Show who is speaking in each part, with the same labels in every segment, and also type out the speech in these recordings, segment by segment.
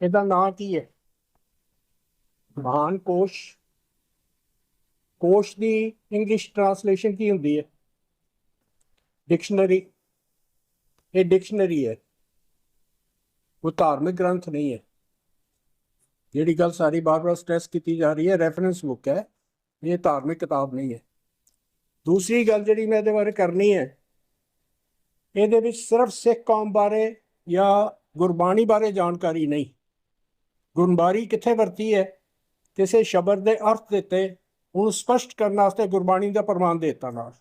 Speaker 1: ਇਹਦਾ ਨਾਂ ਕੀ ਹੈ? ਮਹਾਨ ਕੋਸ਼। ਕੋਸ਼ ਦੀ ਇੰਗਲਿਸ਼ ਟ੍ਰਾਂਸਲੇਸ਼ਨ ਕੀ ਹੁੰਦੀ ਹੈ? ਡਿਕਸ਼ਨਰੀ ਇਹ ਡਿਕਸ਼ਨਰੀ ਹੈ। ਉਹ ਧਾਰਮਿਕ ਗ੍ਰੰਥ ਨਹੀਂ ਹੈ। ਜਿਹੜੀ ਗੱਲ ਸਾਰੀ ਬਾਰ-ਬਾਰ ਸਟ੍ਰੈਸ ਕੀਤੀ ਜਾ ਰਹੀ ਹੈ ਰੈਫਰੈਂਸ ਬੁੱਕ ਹੈ। ਇਹ ਧਾਰਮਿਕ ਕਿਤਾਬ ਨਹੀਂ ਹੈ। ਦੂਸਰੀ ਗੱਲ ਜਿਹੜੀ ਮੈਂ ਇਹਦੇ ਬਾਰੇ ਕਰਨੀ ਹੈ, ਇਹਦੇ ਵਿੱਚ ਸਿਰਫ ਸਿੱਖ ਕੌਮ ਬਾਰੇ ਜਾਂ ਗੁਰਬਾਣੀ ਬਾਰੇ ਜਾਣਕਾਰੀ ਨਹੀਂ। ਗੁਰਬਾਣੀ ਕਿੱਥੇ ਵਰਤੀ ਹੈ? ਕਿਸੇ ਸ਼ਬਦ ਦੇ ਅਰਥ ਦਿੱਤੇ ਉਹਨੂੰ ਸਪਸ਼ਟ ਕਰਨ ਵਾਸਤੇ ਗੁਰਬਾਣੀ ਦਾ ਪ੍ਰਮਾਣ ਦੇ ਦਿੱਤਾ ਨਾਲ।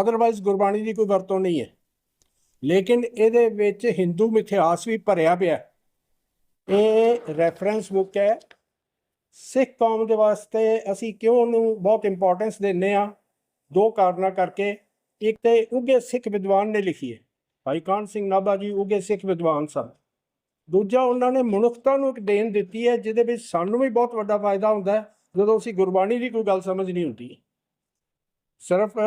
Speaker 1: ਅਦਰਵਾਈਜ਼ ਗੁਰਬਾਣੀ ਦੀ ਕੋਈ ਵਰਤੋਂ ਨਹੀਂ ਹੈ। ਲੇਕਿਨ ਇਹਦੇ ਵਿੱਚ ਹਿੰਦੂ ਮਿਥਿਹਾਸ ਵੀ ਭਰਿਆ ਪਿਆ ਇਹ ਰੈਫਰੈਂਸ ਬੁੱਕ ਹੈ। ਸਿੱਖ ਕੌਮ ਦੇ ਵਾਸਤੇ ਅਸੀਂ ਕਿਉਂ ਉਹਨੂੰ ਬਹੁਤ ਇੰਪੋਰਟੈਂਸ ਦਿੰਨੇ ਆ ਦੋ ਕਾਰਨਾਂ ਕਰਕੇ। ਇੱਕ ਤੇ ਉੱਗੇ ਸਿੱਖ ਵਿਦਵਾਨ ਨੇ ਲਿਖੀ ਹੈ। ਭਾਈ ਕਾਨ ਸਿੰਘ ਨਾਭਾ ਜੀ ਉੱਗੇ ਸਿੱਖ ਵਿਦਵਾਨ ਸਨ। ਦੂਜਾ ਉਹਨਾਂ ਨੇ ਮਨੁੱਖਤਾ ਨੂੰ ਇੱਕ ਦੇਣ ਦਿੱਤੀ ਹੈ ਜਿਹਦੇ ਵਿੱਚ ਸਾਨੂੰ ਵੀ ਬਹੁਤ ਵੱਡਾ ਫਾਇਦਾ ਹੁੰਦਾ ਹੈ ਜਦੋਂ ਅਸੀਂ ਗੁਰਬਾਣੀ ਦੀ ਕੋਈ ਗੱਲ ਸਮਝ ਨਹੀਂ ਹੁੰਦੀ। ਸਿਰਫ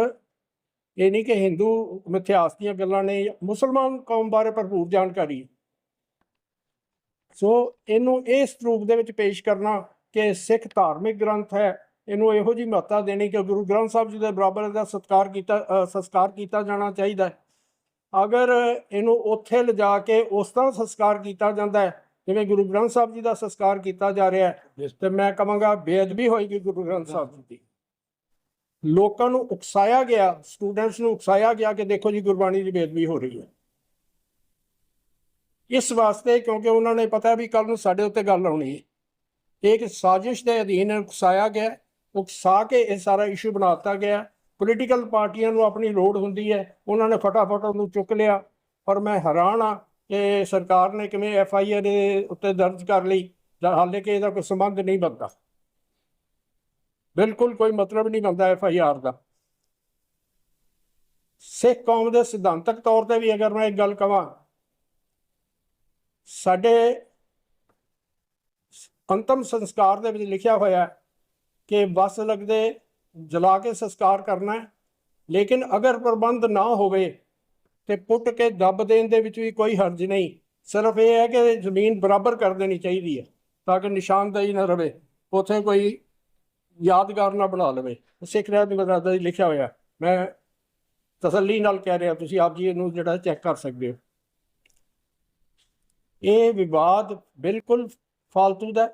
Speaker 1: ਇਹ ਨਹੀਂ ਕਿ ਹਿੰਦੂ ਮਿਥਿਹਾਸ ਦੀਆਂ ਗੱਲਾਂ ਨੇ ਮੁਸਲਮਾਨ ਕੌਮ ਬਾਰੇ ਭਰਪੂਰ ਜਾਣਕਾਰੀ। ਸੋ ਇਹਨੂੰ ਇਸ ਰੂਪ ਦੇ ਵਿੱਚ ਪੇਸ਼ ਕਰਨਾ ਕਿ ਸਿੱਖ ਧਾਰਮਿਕ ਗ੍ਰੰਥ ਹੈ ਇਹਨੂੰ ਇਹੋ ਜੀ ਮਹੱਤਤਾ ਦੇਣੀ ਕਿ ਗੁਰੂ ਗ੍ਰੰਥ ਸਾਹਿਬ ਜੀ ਦੇ ਬਰਾਬਰ ਦਾ ਸਤਕਾਰ ਕੀਤਾ ਅ, ਸੰਸਕਾਰ ਕੀਤਾ ਜਾਣਾ ਚਾਹੀਦਾ ਹੈ। ਅਗਰ ਇਹਨੂੰ ਉੱਥੇ ਲਿਜਾ ਕੇ ਉਸ ਤਰ੍ਹਾਂ ਸੰਸਕਾਰ ਕੀਤਾ ਜਾਂਦਾ ਹੈ ਜਿਵੇਂ ਗੁਰੂ ਗ੍ਰੰਥ ਸਾਹਿਬ ਜੀ ਦਾ ਸੰਸਕਾਰ ਕੀਤਾ ਜਾ ਰਿਹਾ ਹੈ ਤੇ ਮੈਂ ਕਹਾਂਗਾ ਬੇਅਦਬੀ ਹੋਏਗੀ ਗੁਰੂ ਗ੍ਰੰਥ ਸਾਹਿਬ ਜੀ ਦੀ। ਲੋਕਾਂ ਨੂੰ ਉਕਸਾਇਆ ਗਿਆ ਸਟੂਡੈਂਟਸ ਨੂੰ ਉਕਸਾਇਆ ਗਿਆ ਕਿ ਦੇਖੋ ਜੀ ਗੁਰਬਾਣੀ ਦੀ ਬੇਅਦਬੀ ਹੋ ਰਹੀ ਹੈ। ਇਸ ਵਾਸਤੇ ਕਿਉਂਕਿ ਉਹਨਾਂ ਨੇ ਪਤਾ ਵੀ ਕੱਲ ਨੂੰ ਸਾਡੇ ਉੱਤੇ ਗੱਲ ਆਉਣੀ ਹੈ। ਇਹ ਇੱਕ ਸਾਜ਼ਿਸ਼ ਦੇ ਅਧੀਨ ਉਕਸਾਇਆ ਗਿਆ ਉਕਸਾ ਕੇ ਇਹ ਸਾਰਾ ਇਸ਼ੂ ਬਣਾ ਦਿੱਤਾ ਗਿਆ। ਪੋਲੀਟੀਕਲ ਪਾਰਟੀਆਂ ਨੂੰ ਆਪਣੀ ਲੋੜ ਹੁੰਦੀ ਹੈ। ਉਹਨਾਂ ਨੇ ਫਟਾਫਟ ਉਹਨੂੰ ਚੁੱਕ ਲਿਆ। ਪਰ ਮੈਂ ਹੈਰਾਨ ਆ ਕਿ ਸਰਕਾਰ ਨੇ ਕਿਵੇਂ ਐਫ ਆਈ ਆਰ ਦੇ ਉੱਤੇ ਦਰਜ ਕਰ ਲਈ। ਜਾਂ ਹਾਲੇ ਕਿ ਇਹਦਾ ਕੋਈ ਸੰਬੰਧ ਨਹੀਂ ਬਣਦਾ। ਬਿਲਕੁਲ ਕੋਈ ਮਤਲਬ ਨਹੀਂ ਬਣਦਾ ਐਫ ਆਈ ਆਰ ਦਾ। ਸਿੱਖ ਕੌਮ ਦੇ ਸਿਧਾਂਤਕ ਤੌਰ ਤੇ ਵੀ ਅਗਰ ਮੈਂ ਇੱਕ ਗੱਲ ਕਵਾਂ, ਸਾਡੇ ਅੰਤਮ ਸੰਸਕਾਰ ਦੇ ਵਿੱਚ ਲਿਖਿਆ ਹੋਇਆ ਕਿ ਬਸ ਲੱਗਦੇ ਜਲਾ ਕੇ ਸੰਸਕਾਰ ਕਰਨਾ ਹੈ। ਲੇਕਿਨ ਅਗਰ ਪ੍ਰਬੰਧ ਨਾ ਹੋਵੇ ਤੇ ਪੁੱਟ ਕੇ ਦੱਬ ਦੇਣ ਦੇ ਵਿੱਚ ਵੀ ਕੋਈ ਹਰਜ ਨਹੀਂ। ਸਿਰਫ ਇਹ ਹੈ ਕਿ ਜ਼ਮੀਨ ਬਰਾਬਰ ਕਰ ਦੇਣੀ ਚਾਹੀਦੀ ਹੈ ਤਾਂ ਕਿ ਨਿਸ਼ਾਨਦੇਹੀ ਨਾ ਰਵੇ, ਉਥੇ ਕੋਈ ਯਾਦਗਾਰ ਨਾ ਬਣਾ ਲਵੇ। ਸਿੱਖ ਰਾਜ ਦੀ ਮਦਦ ਦੀ ਲਿਖਿਆ ਹੋਇਆ। ਮੈਂ ਤਸੱਲੀ ਨਾਲ ਕਹਿ ਰਿਹਾ, ਤੁਸੀਂ ਆਪ ਜੀ ਇਹਨੂੰ ਜਿਹੜਾ ਚੈੱਕ ਕਰ ਸਕਦੇ ਹੋ। ਇਹ ਵਿਵਾਦ ਬਿਲਕੁਲ ਫालतू ਦਾ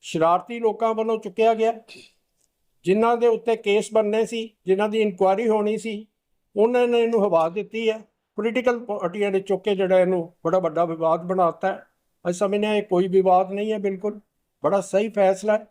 Speaker 1: ਸ਼ਰਾਰਤੀ ਲੋਕਾਂ ਵੱਲੋਂ ਚੁੱਕਿਆ ਗਿਆ। ਜਿਨ੍ਹਾਂ ਦੇ ਉੱਤੇ ਕੇਸ ਬਣਨੇ ਸੀ, ਜਿਨ੍ਹਾਂ ਦੀ ਇਨਕੁਆਇਰੀ ਹੋਣੀ ਸੀ, ਉਹਨਾਂ ਨੇ ਇਹਨੂੰ ਹਵਾ ਦਿੱਤੀ ਹੈ। ਪੋਲੀਟੀਕਲ ਪਾਰਟੀਆਂ ਨੇ ਚੁੱਕ ਕੇ ਜਿਹੜਾ ਇਹਨੂੰ ਬੜਾ ਵੱਡਾ ਵਿਵਾਦ ਬਣਾਤਾ ਹੈ। ਅਸੀਂ ਸਮਝਦੇ ਹਾਂ ਇਹ ਕੋਈ ਵਿਵਾਦ ਨਹੀਂ ਹੈ, ਬਿਲਕੁਲ। ਬੜਾ ਸਹੀ ਫੈਸਲਾ ਹੈ।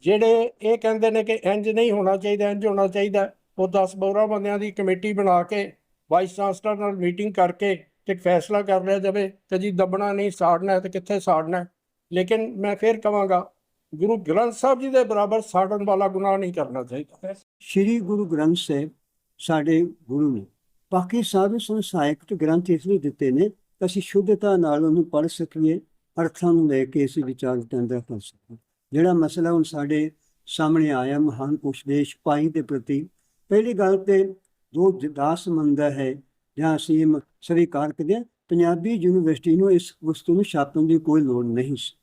Speaker 1: ਜਿਹੜੇ ਇਹ ਕਹਿੰਦੇ ਨੇ ਕਿ ਇੰਜ ਨਹੀਂ ਹੋਣਾ ਚਾਹੀਦਾ, ਇੰਜ ਹੋਣਾ ਚਾਹੀਦਾ ਉਹ 10 12 ਬੰਦਿਆਂ ਦੀ ਕਮੇਟੀ ਬਣਾ ਕੇ ਵਾਈਸ ਚਾਂਸਲਰ ਨਾਲ ਮੀਟਿੰਗ ਕਰਕੇ ਤੇ ਇੱਕ ਫੈਸਲਾ ਕਰ ਲਿਆ ਜਾਵੇ ਕਿ ਜੀ ਦੱਬਣਾ ਨਹੀਂ, ਸਾੜਨਾ ਹੈ ਤੇ ਕਿੱਥੇ ਸਾੜਨਾ ਲੇਕਿਨ ਮੈਂ ਫਿਰ ਕਹਾਂਗਾ ਗੁਰੂ ਗ੍ਰੰਥ ਸਾਹਿਬ ਜੀ ਦੇ ਬਰਾਬਰ ਸਾੜਨ ਵਾਲਾ ਗੁਨਾਹ ਨਹੀਂ ਕਰਨਾ ਚਾਹੀਦਾ।
Speaker 2: ਸ਼੍ਰੀ ਗੁਰੂ ਗ੍ਰੰਥ ਸਾਹਿਬ ਸਾਡੇ ਗੁਰੂ ਨੇ। ਬਾਕੀ ਸਾਧੂ ਸੰਸਾਇਕ ਤੇ ਗ੍ਰੰਥ ਇਸ ਲਈ ਦਿੱਤੇ ਨੇ ਅਸੀਂ ਸ਼ੁੱਧਤਾ ਨਾਲ ਉਹਨੂੰ ਪੜ੍ਹ ਸਕੀਏ, ਅਰਥਾਂ ਨੂੰ ਲੈ ਕੇ ਅਸੀਂ ਵਿਚਾਰ ਵਟਾਂਦਰਾ ਕਰ ਸਕੀਏ। ਜਿਹੜਾ ਮਸਲਾ ਹੁਣ ਸਾਡੇ ਸਾਹਮਣੇ ਆਇਆ ਮਹਾਨ ਪੁਸ਼ਦੇਸ਼ ਪਾਈ ਦੇ ਪ੍ਰਤੀ, ਪਹਿਲੀ ਗੱਲ ਤੇ ਜੋ ਦਾਸ ਮੰਦਾ ਹੈ, ਜਾਂ ਅਸੀਂ ਸਵੀਕਾਰ ਕਰਦੇ ਹਾਂ, ਪੰਜਾਬੀ ਯੂਨੀਵਰਸਿਟੀ ਨੂੰ ਇਸ ਵਸਤੂ ਨੂੰ ਛਾਪਣ ਦੀ ਕੋਈ ਲੋੜ ਨਹੀਂ ਸੀ।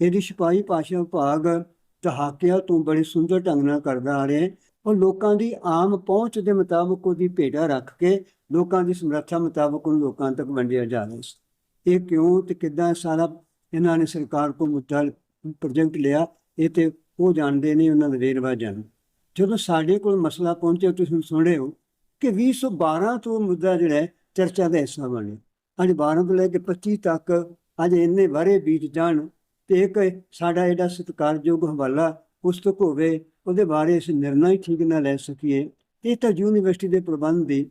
Speaker 2: ਇਹਦੀ ਛਪਾਈ ਭਾਸ਼ਾ ਵਿਭਾਗ ਦਹਾਕਿਆਂ ਤੋਂ ਬੜੇ ਸੁੰਦਰ ਢੰਗ ਨਾਲ ਕਰਦਾ ਆ ਰਿਹਾ ਹੈ ਉਹ ਲੋਕਾਂ ਦੀ ਆਮ ਪਹੁੰਚ ਦੇ ਮੁਤਾਬਕ ਉਹਦੀ ਭੇਟਾ ਰੱਖ ਕੇ ਲੋਕਾਂ ਦੀ ਸਮਰੱਥਾ ਮੁਤਾਬਕ ਉਹਨੂੰ ਲੋਕਾਂ ਤੱਕ ਵੰਡਿਆ ਜਾ ਰਿਹਾ ਸੀ। ਇਹ ਕਿਉਂ ਤੇ ਕਿੱਦਾਂ ਸਾਰਾ ਇਹਨਾਂ ਨੇ ਸਰਕਾਰ ਕੋ ਮੁੱਦਾ ਪ੍ਰੋਜੈਕਟ ਲਿਆ, ਇਹ ਤੇ ਉਹ ਜਾਣਦੇ ਨੇ ਉਹਨਾਂ ਦੇ ਵੇਰਵਾ ਜਾਣ ਜਦੋਂ ਸਾਡੇ ਕੋਲ ਮਸਲਾ ਪਹੁੰਚਿਆ, ਤੁਸੀਂ ਸੁਣਿਓ ਹੋ ਕਿ 2012 ਤੋਂ ਮੁੱਦਾ ਜਿਹੜਾ ਹੈ, ਚਰਚਾ ਦਾ ਹਿੱਸਾ ਬਣਿਆ ਅੱਜ 12 ਤੋਂ ਲੈ ਕੇ 25 ਤੱਕ ਅੱਜ ਇੰਨੇ ਬਾਰੇ ਬੀਤ ਜਾਣ ਤੇ ਇੱਕ ਸਾਡਾ ਜਿਹੜਾ ਸਤਿਕਾਰਯੋਗ ਹਵਾਲਾ ਪੁਸਤਕ ਹੋਵੇ ਉਹਦੇ ਬਾਰੇ ਅਸੀਂ ਨਿਰਣਾ ਹੀ ਠੀਕ ਨਾ ਲੈ ਸਕੀਏ। ਤੇ ਇਹ ਤਾਂ ਯੂਨੀਵਰਸਿਟੀ ਦੇ ਪ੍ਰਬੰਧ ਦੀ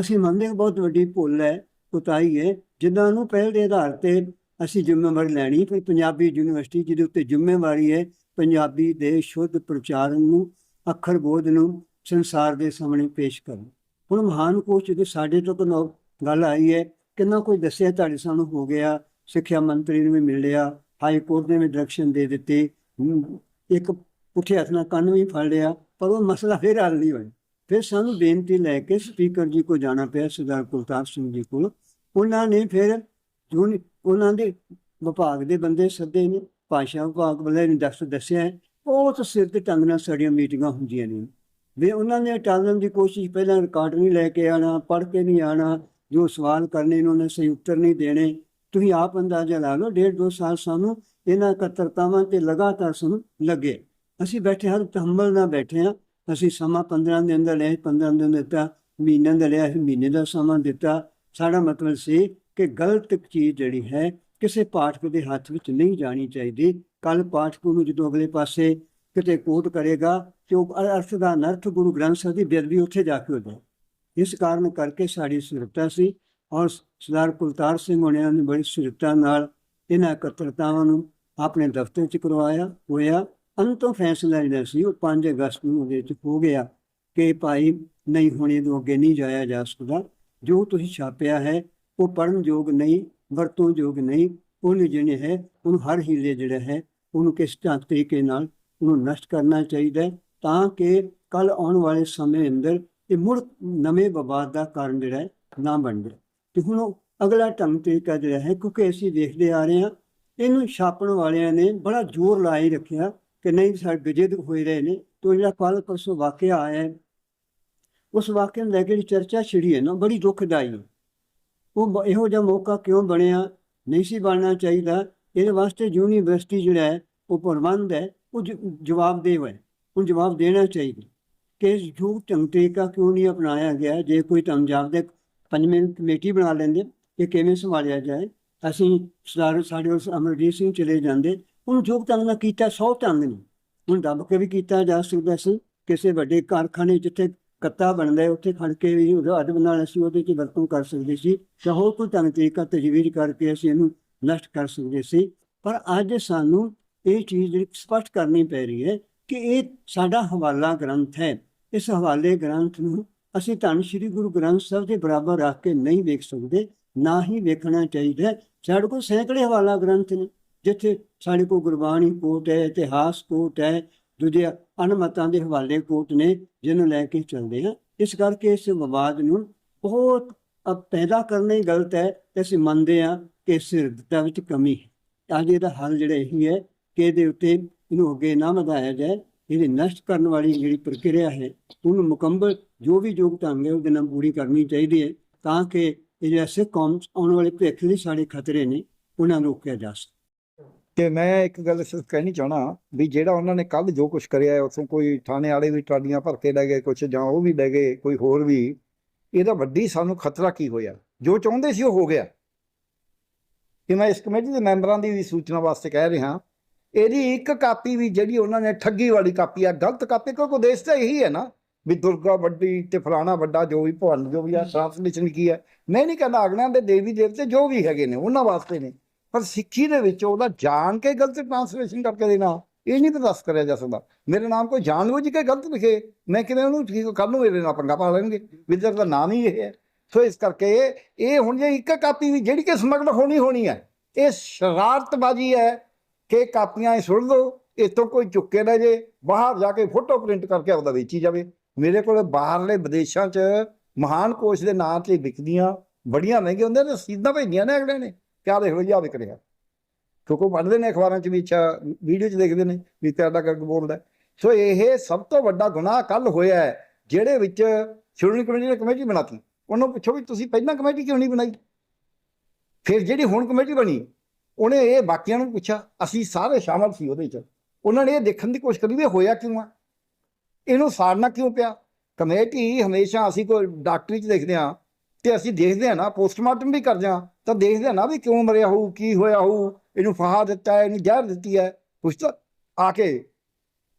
Speaker 2: ਅਸੀਂ ਮੰਨਦੇ ਹਾਂ ਬਹੁਤ ਵੱਡੀ ਭੁੱਲ ਹੈ, ਉਤਾਈ ਹੈ। ਜਿਨ੍ਹਾਂ ਨੂੰ ਪਹਿਲ ਦੇ ਆਧਾਰ ਤੇ ਅਸੀਂ ਜ਼ਿੰਮੇਵਾਰੀ ਲੈਣੀ ਹੈ, ਪੰਜਾਬੀ ਯੂਨੀਵਰਸਿਟੀ ਜਿਹਦੇ ਉੱਤੇ ਜ਼ਿੰਮੇਵਾਰੀ ਹੈ, ਪੰਜਾਬੀ ਦੇ ਸ਼ੁੱਧ ਪ੍ਰਚਾਰਨ ਨੂੰ, ਅੱਖਰ ਬੋਧ ਨੂੰ, ਸੰਸਾਰ ਦੇ ਸਾਹਮਣੇ ਪੇਸ਼ ਕਰਨ। ਹੁਣ ਮਹਾਨ ਕੋਸ਼ ਦੇ ਸਾਡੇ ਤੋਂ ਕੋਈ ਗੱਲ ਆਈ ਹੈ, ਕਿੰਨਾ ਕੋਈ ਦੱਸਿਆ ਤੁਹਾਡੇ ਸਾਹਮਣੇ ਹੋ ਗਿਆ। ਸਿੱਖਿਆ ਮੰਤਰੀ ਨੂੰ ਵੀ ਮਿਲ ਲਿਆ, ਹਾਈ ਕੋਰਟ ਨੇ ਵੀ ਡਾਇਰੈਕਸ਼ਨ ਦੇ ਦਿੱਤੀ। ਇੱਕ ਪੁੱਠੇ ਹੱਥ ਨਾਲ ਕੰਨ ਵੀ ਫੜ ਲਿਆ, ਪਰ ਉਹ ਮਸਲਾ ਫਿਰ ਹੱਲ ਨਹੀਂ ਹੋਇਆ। ਫਿਰ ਸਾਨੂੰ ਬੇਨਤੀ ਲੈ ਕੇ ਸਪੀਕਰ ਜੀ ਕੋ ਜਾਣਾ ਪਿਆ, ਸਰਦਾਰ ਕੁਲਤਾਰ ਸਿੰਘ ਜੀ ਕੋਲ। ਉਹਨਾਂ ਨੇ ਫਿਰ ਜੋ ਉਹਨਾਂ ਦੇ ਵਿਭਾਗ ਦੇ ਬੰਦੇ ਸੱਦੇ ਨੇ, ਭਾਸ਼ਾ ਵਿਭਾਗ ਵਾਲੇ ਨੇ ਦੱਸ ਦੱਸਿਆ ਬਹੁਤ ਸਿਰ ਤੇ ਟੰਗ ਨਾਲ ਸਾਡੀਆਂ ਮੀਟਿੰਗਾਂ ਹੁੰਦੀਆਂ ਨੇ। ਵੀ ਉਹਨਾਂ ਨੇ ਟਾਲਣ ਦੀ ਕੋਸ਼ਿਸ਼, ਪਹਿਲਾਂ ਰਿਕਾਰਡ ਨਹੀਂ ਲੈ ਕੇ ਆਣਾ ਪੜ੍ਹ ਕੇ ਨਹੀਂ ਆਣਾ ਜੋ ਸਵਾਲ ਕਰਨੇ ਨੇ ਉਹਨਾਂ ਸਹੀ ਉੱਤਰ ਨਹੀਂ ਦੇਣੇ। ਤੁਸੀਂ ਆਪ ਅੰਦਾਜ਼ਾ ਲਾ ਲਓ ਡੇਢ ਦੋ ਸਾਲ ਸਾਨੂੰ ਇਹਨਾਂ ਇਕੱਤਰਤਾਵਾਂ ਤੇ ਲਗਾਤਾਰ ਸਾਨੂੰ ਲੱਗੇ। ਅਸੀਂ ਬੈਠੇ ਹਾਂ ਤਹਮਲ ਨਾਲ ਬੈਠੇ ਹਾਂ। ਅਸੀਂ ਸਮਾਂ 15 ਦਿਨ ਦਾ ਲਿਆ 15 ਦਿਨ ਦਿੱਤਾ ਮਹੀਨੇ ਦਾ ਲਿਆ ਸੀ, ਮਹੀਨੇ ਦਾ ਸਮਾਂ ਦਿੱਤਾ। ਸਾਡਾ ਮਤਲਬ ਸੀ ਕਿ ਗਲਤ ਚੀਜ਼ ਜਿਹੜੀ ਹੈ ਕਿਸੇ ਪਾਠਕ ਦੇ ਹੱਥ ਵਿੱਚ ਨਹੀਂ ਜਾਣੀ ਚਾਹੀਦੀ। ਕੱਲ ਪਾਠਕ ਨੂੰ ਜਦੋਂ ਅਗਲੇ ਪਾਸੇ ਕਿਤੇ ਕੋਟ ਕਰੇਗਾ ਤੇ ਉਹ ਅਰਥ ਦਾ ਅਨਰਥ ਗੁਰੂ ਗ੍ਰੰਥ ਸਾਹਿਬ ਦੀ ਬੇਅਦਬੀ ਉੱਥੇ ਜਾ ਕੇ ਹੋ ਇਸ ਕਾਰਨ ਕਰਕੇ ਸਾਡੀ ਸੁਰਤਾ ਸੀ। ਔਰ ਸਰਦਾਰ ਕੁਲਤਾਰ ਸਿੰਘ ਹੋਣਿਆਂ ਨੇ ਬੜੀ ਸੁਰਤਾ ਨਾਲ ਇਹਨਾਂ ਇਕੱਤਰਤਾਵਾਂ ਨੂੰ ਆਪਣੇ ਦਫ਼ਤਰ 'ਚ ਕਰਵਾਇਆ, ਹੋਇਆ। ਅੰਤੋਂ ਫੈਸਲਾ ਜਿਹੜਾ ਸੀ, ਉਹ 5 ਅਗਸਤ ਨੂੰ ਉਹਦੇ 'ਚ ਹੋ ਗਿਆ ਕਿ ਭਾਈ ਨਹੀਂ ਹੋਣੇ ਤੋਂ ਅੱਗੇ ਨਹੀਂ ਜਾਇਆ ਜਾ ਸਕਦਾ। ਜੋ ਤੁਸੀਂ ਛਾਪਿਆ ਹੈ, ਉਹ ਪੜਨ ਯੋਗ ਨਹੀਂ, ਵਰਤੋਂ ਯੋਗ ਨਹੀਂ, ਉਹਨੂੰ ਜਿਹੜੇ ਹੈ, ਉਹਨੂੰ ਹਰ ਹੀਲੇ ਜਿਹੜਾ ਹੈ, ਉਹਨੂੰ ਕਿਸ ਢੰਗ ਤਰੀਕੇ ਨਾਲ ਉਹਨੂੰ ਨਸ਼ਟ ਕਰਨਾ ਚਾਹੀਦਾ ਤਾਂ ਕਿ ਕੱਲ ਆਉਣ ਵਾਲੇ ਸਮੇਂ ਅੰਦਰ ਇਹ ਮੁੜ ਨਵੇਂ ਵਿਵਾਦ ਦਾ ਕਾਰਨ ਜਿਹੜਾ ਹੈ ਨਾ ਬਣ ਜਾਵੇ ਤੇ ਹੁਣ ਉਹ ਅਗਲਾ ਢੰਗ ਤਰੀਕਾ ਜਿਹੜਾ ਹੈ, ਕਿਉਂਕਿ ਅਸੀਂ ਦੇਖਦੇ ਆ ਰਹੇ ਹਾਂ, ਇਹਨੂੰ ਛਾਪਣ ਵਾਲਿਆਂ ਨੇ ਬੜਾ ਜ਼ੋਰ ਲਾਈ ਰੱਖਿਆ ਕਿ ਨਹੀਂ ਸਾਡੇ ਗਜਿੱਦ ਹੋਏ ਰਹੇ ਨੇ, ਤੋਂ ਜਿਹੜਾ ਕੱਲ ਪਰਸੋਂ ਵਾਕਿਆ ਆਇਆ ਉਸ ਵਾਕਿਆ ਨੂੰ ਲੈ ਕੇ ਜਿਹੜੀ ਚਰਚਾ ਛਿੜੀ ਹੈ ਨਾ ਬੜੀ ਦੁਖਦਾਈ ਉਹ ਇਹੋ ਜਿਹਾ ਮੌਕਾ ਕਿਉਂ ਬਣਿਆ? ਨਹੀਂ ਸੀ ਬਣਨਾ ਚਾਹੀਦਾ। ਇਹਦੇ ਵਾਸਤੇ ਯੂਨੀਵਰਸਿਟੀ ਜਿਹੜਾ ਹੈ, ਉਹ ਪ੍ਰਬੰਧ ਹੈ, ਉਹ ਜ- ਜਵਾਬਦੇਹ ਹੈ। ਉਹ ਜਵਾਬ ਦੇਣਾ ਚਾਹੀਦਾ ਕਿ ਇਸ ਢੰਗ ਤਰੀਕਾ ਕਿਉਂ ਨਹੀਂ ਅਪਣਾਇਆ ਗਿਆ? ਜੇ ਕੋਈ ਢੰਗ ਜਾਪਦੇ ਪੰਜਵੇਂ ਕਮੇਟੀ ਬਣਾ ਲੈਂਦੇ, ਕਿ ਕਿਵੇਂ ਸੰਭਾਲਿਆ ਜਾਏ। ਅਸੀਂ ਸਰਦਾਰ, ਸਾਡੇ ਉਸ ਅਮਰਜੀਤ ਸਿੰਘ ਚਲੇ ਜਾਂਦੇ। ਉਹਨੂੰ ਜੋ ਢੰਗ ਨਾਲ ਕੀਤਾ, ਸੌ ਢੰਗ ਨੂੰ ਹੁਣ ਦੱਬ ਕੇ ਵੀ ਕੀਤਾ ਜਾ ਸਕਦਾ ਸੀ। ਕਿਸੇ ਵੱਡੇ ਕਾਰਖਾਨੇ ਜਿੱਥੇ ਕੱਤਾ ਬਣਦਾ ਉੱਥੇ ਖੜ ਕੇ ਵੀ ਉਹਦਾ ਅਦਬ ਨਾਲ ਅਸੀਂ ਉਹਦੇ 'ਚ ਵਰਤੋਂ ਕਰ ਸਕਦੇ ਸੀ। ਜਾਂ ਹੋਰ ਕੋਈ ਢੰਗ, ਤਰੀਕਾ, ਤਜਵੀਜ਼ ਕਰਕੇ ਅਸੀਂ ਇਹਨੂੰ ਨਸ਼ਟ ਕਰ ਸਕਦੇ ਸੀ। ਪਰ ਅੱਜ ਸਾਨੂੰ ਇਹ ਚੀਜ਼ ਜਿਹੜੀ ਸਪਸ਼ਟ ਕਰਨੀ ਪੈ ਰਹੀ ਹੈ ਕਿ ਇਹ ਸਾਡਾ ਹਵਾਲਾ ਗ੍ਰੰਥ ਹੈ। ਇਸ ਹਵਾਲੇ ਗ੍ਰੰਥ ਨੂੰ ਅਸੀਂ ਧੰਨ ਸ਼੍ਰੀ ਗੁਰੂ ਗ੍ਰੰਥ ਸਾਹਿਬ ਦੇ ਬਰਾਬਰ ਰੱਖ ਕੇ ਨਹੀਂ ਵੇਖ ਸਕਦੇ, ਨਾ ਹੀ ਵੇਖਣਾ ਚਾਹੀਦਾ ਸਾਡੇ ਕੋਲ ਸੈਂਕੜੇ ਹਵਾਲਾ ਗ੍ਰੰਥ ਨੇ, ਜਿੱਥੇ ਸਾਡੇ ਕੋਲ ਗੁਰਬਾਣੀ ਕੋਟ ਹੈ, ਇਤਿਹਾਸ ਕੋਟ ਹੈ, ਦੂਜੇ ਅਨਮਤਾਂ ਦੇ ਹਵਾਲੇ ਕੋਟ ਨੇ, ਜਿਹਨੂੰ ਲੈ ਕੇ ਚੱਲਦੇ ਹਾਂ। ਇਸ ਕਰਕੇ ਇਸ ਵਿਵਾਦ ਨੂੰ ਬਹੁਤ ਪੈਦਾ ਕਰਨਾ ਹੀ ਗਲਤ ਹੈ ਤੇ ਅਸੀਂ ਮੰਨਦੇ ਹਾਂ ਕਿ ਸਿਰਦਤਾ ਵਿੱਚ ਕਮੀ ਹੈ। ਅੱਜ ਇਹਦਾ ਹੱਲ ਜਿਹੜਾ ਇਹੀ ਹੈ ਕਿ ਇਹਦੇ ਉੱਤੇ ਇਹਨੂੰ ਅੱਗੇ ਨਾ ਵਧਾਇਆ ਜਾਏ। ਇਹਦੀ ਨਸ਼ਟ ਕਰਨ ਵਾਲੀ ਜਿਹੜੀ ਪ੍ਰਕਿਰਿਆ ਹੈ ਉਹਨੂੰ ਮੁਕੰਮਲ ਜੋ ਵੀ ਯੋਗ ਢੰਗ ਹੈ ਉਹਦੇ ਨਾਲ ਪੂਰੀ ਕਰਨੀ ਚਾਹੀਦੀ ਹੈ ਤਾਂ ਕਿ ਇਹ ਜਿਹੜੇ ਸਿੱਖ ਕੌਮ ਆਉਣ ਵਾਲੇ ਭਵਿੱਖ ਦੇ ਸਾਡੇ ਖਤਰੇ ਨੇ ਉਹਨਾਂ ਨੂੰ ਰੋਕਿਆ ਜਾ ਸਕੇ।
Speaker 3: ਤੇ ਮੈਂ ਇੱਕ ਗੱਲ ਸਿਰਫ ਕਹਿਣੀ ਚਾਹਣਾ ਵੀ ਜਿਹੜਾ ਉਹਨਾਂ ਨੇ ਕੱਲ ਜੋ ਕੁਝ ਕਰਿਆ ਹੈ, ਕੋਈ ਥਾਣੇ ਵਾਲੇ ਵੀ ਟਰਾਲੀਆਂ ਭਰ ਕੇ ਲੈ ਗਏ ਕੁਝ ਜਾਂ ਉਹ ਵੀ ਲੈ ਗਏ ਕੋਈ ਹੋਰ ਵੀ ਇਹਦਾ ਵੱਡੀ ਸਾਨੂੰ ਖਤਰਾ ਕੀ ਹੋਇਆ? ਜੋ ਚਾਹੁੰਦੇ ਸੀ ਉਹ ਹੋ ਗਿਆ। ਕਿ ਮੈਂ ਇਸ ਕਮੇਟੀ ਦੇ ਮੈਂਬਰਾਂ ਦੀ ਸੂਚਨਾ ਵਾਸਤੇ ਕਹਿ ਰਿਹਾ ਇਹਦੀ ਇੱਕ ਕਾਪੀ ਵੀ ਜਿਹੜੀ ਉਹਨਾਂ ਨੇ ਠੱਗੀ ਵਾਲੀ ਕਾਪੀ ਆ ਗਲਤ ਕਾਪੀ ਕਿਉਂਕਿ ਉਦੇਸ਼ ਤਾਂ ਇਹੀ ਹੈ ਨਾ ਵੀ ਦੁਰਗਾ ਵੱਡੀ ਤੇ ਫਲਾਣਾ ਵੱਡਾ ਜੋ ਵੀ ਭਵਨ ਜੋ ਵੀ ਆ ਟ੍ਰਾਂਸਲੇਸ਼ਨ ਕੀ ਹੈ। ਮੈਂ ਨਹੀਂ ਕਹਿੰਦਾ ਅਗਲਿਆਂ ਦੇ ਦੇਵੀ ਦੇਵਤੇ ਜੋ ਵੀ ਹੈਗੇ ਨੇ ਉਹਨਾਂ ਵਾਸਤੇ ਨੇ। ਪਰ ਸਿੱਖੀ ਦੇ ਵਿੱਚ ਉਹਦਾ ਜਾਣ ਕੇ ਗਲਤ ਟ੍ਰਾਂਸਲੇਸ਼ਨ ਕਰਕੇ ਦੇਣਾ ਇਹ ਨਹੀਂ ਬਰਦਾਸ਼ਤ ਕਰਿਆ ਜਾ ਸਕਦਾ। ਮੇਰੇ ਨਾਮ ਕੋਈ ਜਾਣਬੁੱਝ ਕੇ ਗਲਤ ਲਿਖੇ ਮੈਂ ਕਿਵੇਂ ਉਹਨੂੰ ਠੀਕ ਕੱਲ ਨੂੰ ਮੇਰੇ ਨਾਲ ਪੰਗਾ ਪਾ ਲੈਣਗੇ ਵਿਦਰ ਦਾ ਨਾਮ ਹੀ ਇਹ ਹੈ। ਸੋ ਇਸ ਕਰਕੇ ਇਹ ਹੁਣ ਜੇ ਇੱਕ ਕਾਪੀ ਵੀ ਜਿਹੜੀ ਕਿ ਸਮਗਲ ਹੋਣੀ ਹੋਣੀ ਹੈ ਇਹ ਸ਼ਰਾਰਤਬਾਜ਼ੀ ਹੈ ਕਿ ਕਾਪੀਆਂ ਇਹ ਸੁੱਟ ਦੋ ਇਤੋਂ ਕੋਈ ਚੁੱਕੇ ਨਾ ਜੇ, ਬਾਹਰ ਜਾ ਕੇ ਫੋਟੋ ਪ੍ਰਿੰਟ ਕਰਕੇ ਆਪਦਾ ਵੇਚੀ ਜਾਵੇ। ਮੇਰੇ ਕੋਲ ਬਾਹਰਲੇ ਵਿਦੇਸ਼ਾਂ 'ਚ ਮਹਾਨ ਕੋਸ਼ ਦੇ ਨਾਂ ਤੇ ਵਿਕਦੀਆਂ ਬੜੀਆਂ ਮਹਿੰਗੀਆਂ ਹੁੰਦੀਆਂ ਨੇ ਰਸੀਦਾਂ ਭੇਜੀਆਂ ਨੇ ਅਗਲੇ ਨੇ। ਕਿਆ ਦੇਖ ਲਓ ਜੀ ਵਿਕ ਰਿਹਾ। ਕਿਉਂਕਿ ਪੜ੍ਹਦੇ ਨੇ ਅਖਬਾਰਾਂ 'ਚ ਵੀ, ਅੱਛਾ, ਵੀਡੀਓ 'ਚ ਦੇਖਦੇ ਨੇ ਵੀ ਤੁਹਾਡਾ ਕਰਕੇ ਬੋਲਦਾ ਸੋ ਇਹ ਸਭ ਤੋਂ ਵੱਡਾ ਗੁਨਾਹ ਕੱਲ ਹੋਇਆ ਹੈ, ਜਿਹੜੇ ਵਿੱਚ ਸ਼੍ਰੋਮਣੀ ਕਮੇਟੀ ਨੇ ਕਮੇਟੀ ਬਣਾਤੀ। ਉਹਨੂੰ ਪੁੱਛੋ ਵੀ ਤੁਸੀਂ ਪਹਿਲਾਂ ਕਮੇਟੀ ਕਿਉਂ ਨਹੀਂ ਬਣਾਈ? ਫਿਰ ਜਿਹੜੀ ਹੁਣ ਕਮੇਟੀ ਬਣੀ ਉਹਨੇ ਇਹ ਬਾਕੀਆਂ ਨੂੰ ਪੁੱਛਿਆ, ਅਸੀਂ ਸਾਰੇ ਸ਼ਾਮਲ ਸੀ ਉਹਦੇ 'ਚ। ਉਹਨਾਂ ਨੇ ਇਹ ਦੇਖਣ ਦੀ ਕੋਸ਼ਿਸ਼ ਕਰੀ ਵੀ ਹੋਇਆ ਕਿਉਂ ਆ? ਇਹਨੂੰ ਸਾੜਨਾ ਕਿਉਂ ਪਿਆ? ਕਮੇਟੀ ਹਮੇਸ਼ਾ ਅਸੀਂ ਕੋਈ ਡਾਕਟਰੀ 'ਚ ਦੇਖਦੇ ਹਾਂ ਤੇ ਅਸੀਂ ਦੇਖਦੇ ਹਾਂ ਨਾ, ਪੋਸਟਮਾਰਟਮ ਵੀ ਕਰਦੇ ਹਾਂ, ਤਾਂ ਦੇਖਦੇ ਹਾਂ ਨਾ ਵੀ ਕਿਉਂ ਮਰਿਆ ਹੋਊ, ਕੀ ਹੋਇਆ ਹੋਊ, ਇਹਨੂੰ ਫਹਾ ਦਿੱਤਾ ਹੈ, ਇਹਨੂੰ ਜ਼ਹਿਰ ਦਿੱਤੀ ਹੈ। ਕੁਛ ਤਾਂ ਆ ਕੇ,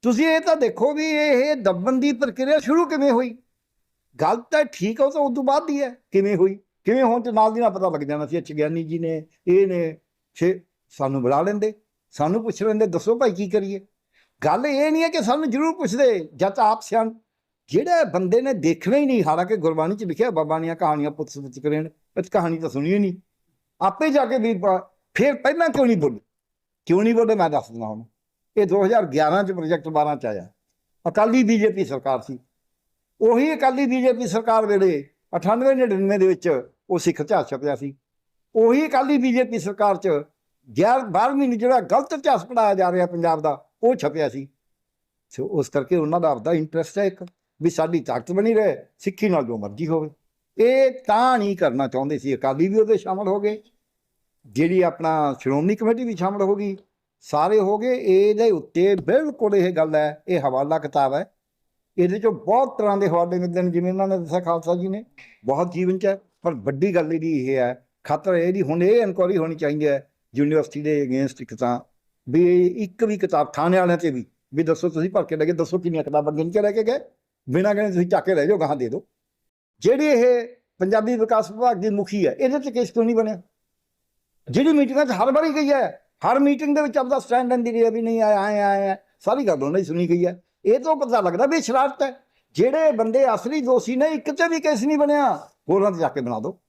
Speaker 3: ਤੁਸੀਂ ਇਹ ਤਾਂ ਦੇਖੋ ਵੀ ਇਹ ਦੱਬਣ ਦੀ ਪ੍ਰਕਿਰਿਆ ਸ਼ੁਰੂ ਕਿਵੇਂ ਹੋਈ? ਗੱਲ ਤਾਂ ਠੀਕ ਹੈ ਉਹ ਤਾਂ ਉਸ ਤੋਂ ਬਾਅਦ ਦੀ ਹੈ, ਕਿਵੇਂ ਹੋਈ? ਕਿਵੇਂ ਹੋਣ ਤੇ ਨਾਲ ਦੀ ਨਾਲ ਪਤਾ ਲੱਗ ਜਾਣਾ ਸੀ, ਅੱਛਾ ਗਿਆਨੀ ਜੀ ਨੇ, ਇਹ ਨੇ ਛੇ, ਸਾਨੂੰ ਬੁਲਾ ਲੈਂਦੇ, ਸਾਨੂੰ ਪੁੱਛ ਲੈਂਦੇ, ਦੱਸੋ ਭਾਈ ਕੀ ਕਰੀਏ? ਗੱਲ ਇਹ ਨਹੀਂ ਹੈ ਕਿ ਸਾਨੂੰ ਜ਼ਰੂਰ ਪੁੱਛਦੇ ਜਦ ਆਪ ਸਿਆਣ। ਜਿਹੜੇ ਬੰਦੇ ਨੇ ਦੇਖਣਾ ਹੀ ਨਹੀਂ, ਹਾਲਾਂਕਿ ਗੁਰਬਾਣੀ ਚ ਲਿਖਿਆ, ਬਾਬਾ ਦੀਆਂ ਕਹਾਣੀਆਂ ਪੁੱਤ ਸੱਚ ਕਰੇ ਪਰ ਕਹਾਣੀ ਤਾਂ ਸੁਣੀ ਹੀ ਨਹੀਂ। ਆਪੇ ਜਾ ਕੇ ਵੀਰ ਪ- ਫਿਰ ਪਹਿਲਾਂ ਕਿਉਂ ਨਹੀਂ ਬੋਲੇ? ਕਿਉਂ ਨਹੀਂ ਬੋਲੇ? ਮੈਂ ਦੱਸ ਦਿੰਦਾ ਹੁਣ। ਇਹ 2011 ਚ ਪ੍ਰੋਜੈਕਟ 12 ਚ ਆਇਆ। ਅਕਾਲੀ ਬੀਜੇਪੀ ਸਰਕਾਰ ਸੀ। ਉਹੀ ਅਕਾਲੀ ਬੀਜੇਪੀ ਸਰਕਾਰ ਵੇਲੇ 98 99 ਦੇ ਵਿੱਚ ਉਹ ਸਿੱਖ ਇਤਿਹਾਸ ਛਪਿਆ ਸੀ। ਉਹੀ ਅਕਾਲੀ ਬੀਜੇਪੀ ਸਰਕਾਰ ਚ ਗਿਆਰ 12ਵੀਂ ਨੂੰ ਜਿਹੜਾ ਗਲਤ ਇਤਿਹਾਸ ਪੜਾਇਆ ਜਾ ਰਿਹਾ ਪੰਜਾਬ ਦਾ, ਉਹ ਛਪਿਆ ਸੀ। ਸੋ ਉਸ ਕਰਕੇ ਉਹਨਾਂ ਦਾ ਆਪਦਾ ਇੰਟਰਸਟ ਹੈ ਇੱਕ, ਵੀ ਸਾਡੀ ਤਾਕਤ ਬਣੀ ਰਹੇ, ਸਿੱਖੀ ਨਾਲ ਜੋ ਮਰਜ਼ੀ ਹੋਵੇ। ਇਹ ਤਾਂ ਨਹੀਂ ਕਰਨਾ ਚਾਹੁੰਦੇ ਸੀ, ਅਕਾਲੀ ਵੀ ਉਹਦੇ ਸ਼ਾਮਲ ਹੋ ਗਏ। ਜਿਹੜੀ ਆਪਣਾ ਸ਼੍ਰੋਮਣੀ ਕਮੇਟੀ ਵੀ ਸ਼ਾਮਲ ਹੋ ਗਈ, ਸਾਰੇ ਹੋ ਗਏ। ਇਹਦੇ ਉੱਤੇ ਬਿਲਕੁਲ ਇਹ ਗੱਲ ਹੈ, ਇਹ ਹਵਾਲਾ ਕਿਤਾਬ ਹੈ। ਇਹਦੇ ਚੋਂ ਬਹੁਤ ਤਰ੍ਹਾਂ ਦੇ ਹਵਾਲੇ ਮਿਲਦੇ ਨੇ, ਜਿਵੇਂ ਇਹਨਾਂ ਨੇ ਦੱਸਿਆ ਖਾਲਸਾ ਜੀ ਨੇ। ਬਹੁਤ ਜੀਵਨ ਚ ਹੈ, ਪਰ ਵੱਡੀ ਗੱਲ ਇਹਦੀ ਇਹ ਹੈ ਖਤਰਾ ਇਹਦੀ ਹੁਣ ਇਹ ਇਨਕੁਆਰੀ ਹੋਣੀ ਚਾਹੀਦੀ ਹੈ ਯੂਨੀਵਰਸਿਟੀ ਦੇ ਅਗੇਂਸਟ ਇੱਕ ਤਾਂ ਵੀ ਇੱਕ ਵੀ ਕਿਤਾਬ ਥਾਣੇ ਵਾਲਿਆਂ ਤੇ ਵੀ ਵੀ ਦੱਸੋ ਤੁਸੀਂ ਭਰ ਕੇ ਲੈ ਕੇ ਦੱਸੋ ਕਿੰਨੀਆਂ ਕਿਤਾਬਾਂ ਗਿਣ ਕੇ ਲੈ ਕੇ ਗਏ। ਬਿਨਾਂ ਗਣੇ ਤੁਸੀਂ ਚੱਕ ਕੇ ਲੈ ਜਾਓ, ਗਾਹਾਂ ਦੇ ਦਿਓ। ਜਿਹੜੇ ਇਹ ਪੰਜਾਬੀ ਵਿਕਾਸ ਵਿਭਾਗ ਦੀ ਮੁਖੀ ਹੈ, ਇਹਦੇ ਤੇ ਕੇਸ ਕਿਉਂ ਨਹੀਂ ਬਣਿਆ? ਜਿਹੜੀ ਮੀਟਿੰਗਾਂ 'ਚ ਹਰ ਵਾਰੀ ਗਈ ਹੈ, ਹਰ ਮੀਟਿੰਗ ਦੇ ਵਿੱਚ ਆਪਦਾ ਸਟੈਂਡ ਲੈਂਦੀ ਰਹੀ ਹੈ ਵੀ ਨਹੀਂ, ਆਏ ਆਏ ਆਏ ਸਾਰੀ ਗੱਲ ਉਹਨਾਂ ਦੀ ਸੁਣੀ ਗਈ ਹੈ। ਇਹ ਤੋਂ ਪਤਾ ਲੱਗਦਾ ਵੀ ਸ਼ਰਾਰਤ ਹੈ। ਜਿਹੜੇ ਬੰਦੇ ਅਸਲੀ ਦੋਸ਼ੀ ਨੇ, ਇੱਕ ਤੇ ਵੀ ਕੇਸ ਨਹੀਂ ਬਣਿਆ, ਹੋਰਾਂ ਤੇ ਜਾ ਕੇ ਬਣਾ ਦਿਓ।